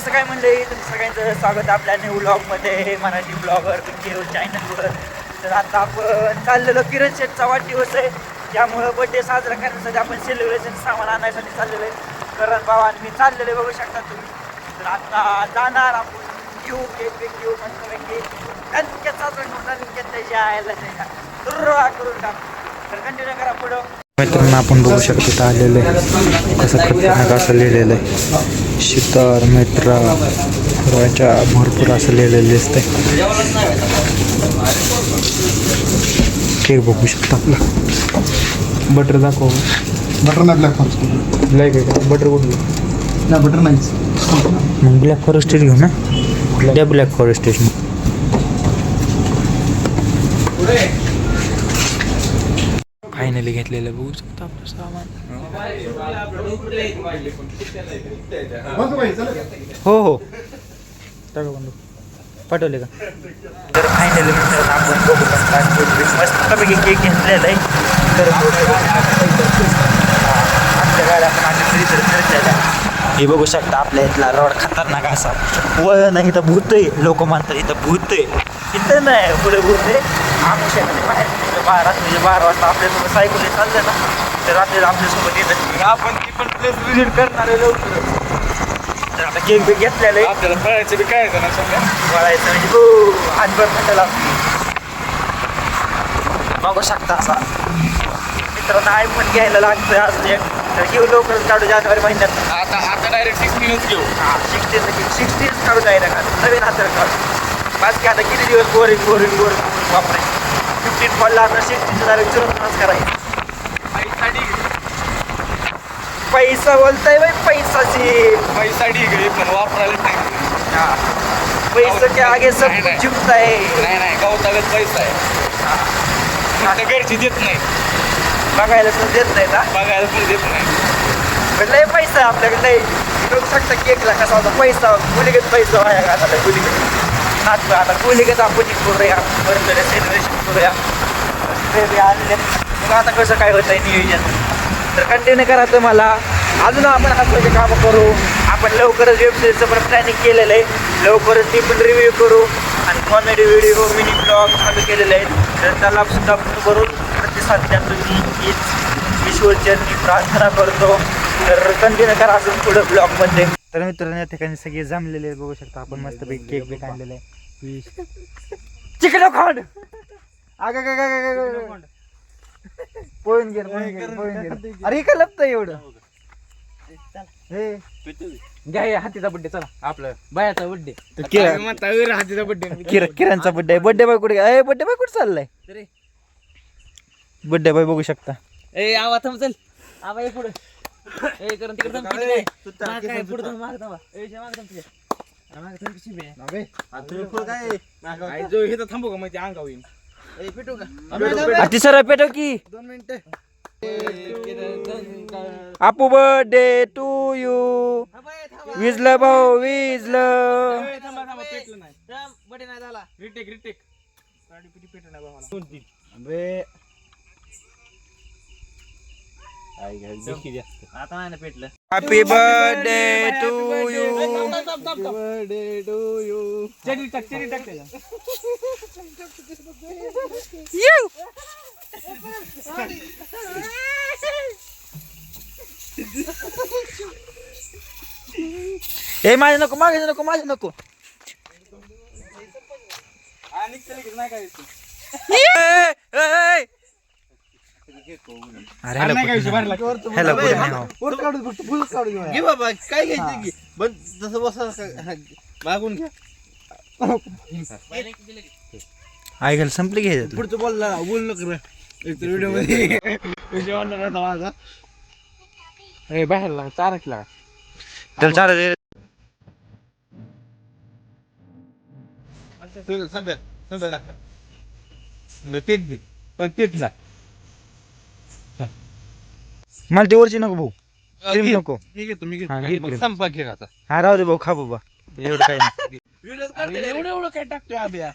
असं काय म्हणले तुमचं सगळ्यांचं स्वागत आपल्या न्यू ब्लॉगमध्ये मराठी ब्लॉगर किरो चॅनलवर तर आता आपण चाललेलो किरण शेठचा वाढदिवस आहे. त्यामुळं बड्डे साजरा करण्यासाठी आपण सेलिब्रेशन सामान आणायसाठी चाललेलो आहे. करण बाबा आणि मी चाललेलो आहे, बघू शकता तुम्ही. तर आता जाणार आपण. घेऊ केक बेक घेऊ मस्तपैकी अनकेत साजरा करून अनकेत त्याची आयला करून टाकू. तर कंटिन्यू करा पुढं. मित्रांनो आपण बघू शकतो इथं आलेलं. आहे कसं खतरनाक असं लिहिलेलं आहे. शितार मित्रा फुलाच्या भरपूर असं लिहिलेलं दिसतंय. केक बघू शकता आपला. बटर दाखव. बटर नाही ब्लॅक फॉरेस्ट ब्लॅक आहे का? बटर कुठलं? नाही बटर नाहीच. मग ब्लॅक फॉरेस्टेज घेऊ ना. द्या ब्लॅक फॉरेस्टेज फायनली घेतलेलं बघू शकता आपलं सामान. हो हो. टाका बंधू पाठवले का? तर फायनली मित्रांनो आपण बघू शकता मस्तपैकी केक घेतलेला आहे. तर आमच्या गाड्या पण आम्ही फ्रीजर फिरलेल्या हे बघू शकता आपल्या इथला रोड खतरनाक असा. वळ नाही इथं भूत आहे. लोक म्हणतात इथं भूत आहे. इथं नाही पुढे भूत आहे. आमच्या बाहेर निघालं बारा बारा वाजता आपल्यासोबत सायकल चाललं ना तर रात्री आपल्यासोबत येतं आपण ती पण प्लेस विजिट करणार आहे लवकर तर आता केक बी घेतलेलं आहे आपल्याला फळायचं बी काय ना समजा वळायचं म्हणजे हो हातभर थंड बघू शकता असा मित्रांना आय आयफोन घ्यायला लागतोय आज एक तर घेऊ लवकरच काढू जानेवारी महिन्यात आता आता डायरेक्ट सिक्स्टीनच घेऊ हा सिक्स्टीन सिक्स्टीन काढू जायला का नवीन हाताला काढू बाकी आता किती दिवस बोरिंग बोरिंग बोरिंग वापरायचं फिफ्टीन पडला आता सिक्स्टीनचं झालं विचारूनच करायचं. पैसा बोलताय बाई पैसाची. पैसा आहे पण वापरायला नाही पैसे आगे सब नाही, नाही. झुकता नाही नाही गावतागत पैसा आहे. आता घरची देत नाही. बघायला पण देत नाही ना बघायला पण देत नाही. पण लय पैसा आहे आपल्याकडे लय. लोक सांगता केकला कसा होता पैसा. गुलिगत पैसा वाया घातला गुलिगत नाच आता गुलिगत आपण हे करूया बर्थडे सेलिब्रेशन करूया बेबी आलेले मग आता कसं काय होतं आहे नियोजन तर कंटिन्यू करा तुम्हाला अजून आपण हसवायचे कामं करू आपण लवकरच वेबसिरीजचं पण प्लॅनिंग केलेलं आहे लवकरच ती पण रिव्ह्यू करू आणि कॉमेडी व्हिडिओ मिनी ब्लॉग चालू केलेले आहेत तर त्याला सुद्धा करून प्रतिसाद द्या तुम्ही हीच ईश्वरचरणी प्रार्थना करतो तर कंटिन्यू करा अजून पुढे ब्लॉगमध्ये तर मित्रांनो या ठिकाणी सगळे जमलेले आहेत, बघू शकता आपण. मस्त पैकी केक बी आणलेला आहे. चिकन खांड! अगं पळून गेलं पळून गेलं पळून गेलं अरे का लपतं एवढं. हे घ्या हे हातीचा बड्डे चला. आपलं. बायाचा बड्डे हातीचा बड्डे किर किरणचा बड्डे बड्डे बाय कुठे ए बड्डे बाय कुठे चाललाय? तरी. बड्डे बाय बघू शकता. ए आवा थांब चल. आवा ये पुढे. ए तिकडे पिटी नाही माग काय पुढे थांब माग थांबा. ए जे माग थांब तुझ्या माग थांब पिशवी आहे. काय? जो हे तर थांबू का? दोन मिनिटं. आपू बर्थडे टू यू. विजलं भाऊ विजलं नाही. झाला रिटेक रिटेक. गाडी पिटी पेट नाही भावाला दोन तीन आता नाही ना पेटलं happy birthday to you birthday to you cherry टाक चेरी टाक त्याच्या ए माझे नको माझे नको माझे नको आणि चल की नाही काय ए, ए, ए. अरे ह्याला नाही काय कुठं बाहेर नाही. लागतो? ह्याला कुठं नाही हो. घे बाबा काय घ्यायचं की? पण जसं बसा मागून घ्या. ऐकायला संपली घ्यायचं पुढचं बोलला बोल नको व्हिडिओमध्ये. विषय नव्हता माझा. ए बाहेर लागा चारा की लागा. त्याला चालत तुला सांगत सांगत तेच पण तेच ना मला ते वरची नको भाऊ. क्रीम नको. ठीक आहे तुम्ही हा, घे मग cream. संपा घे आता. हा राहू दे भाऊ खा बाबा. एवढं नाही. एवढं एवढं काय टाकतोय आब्या?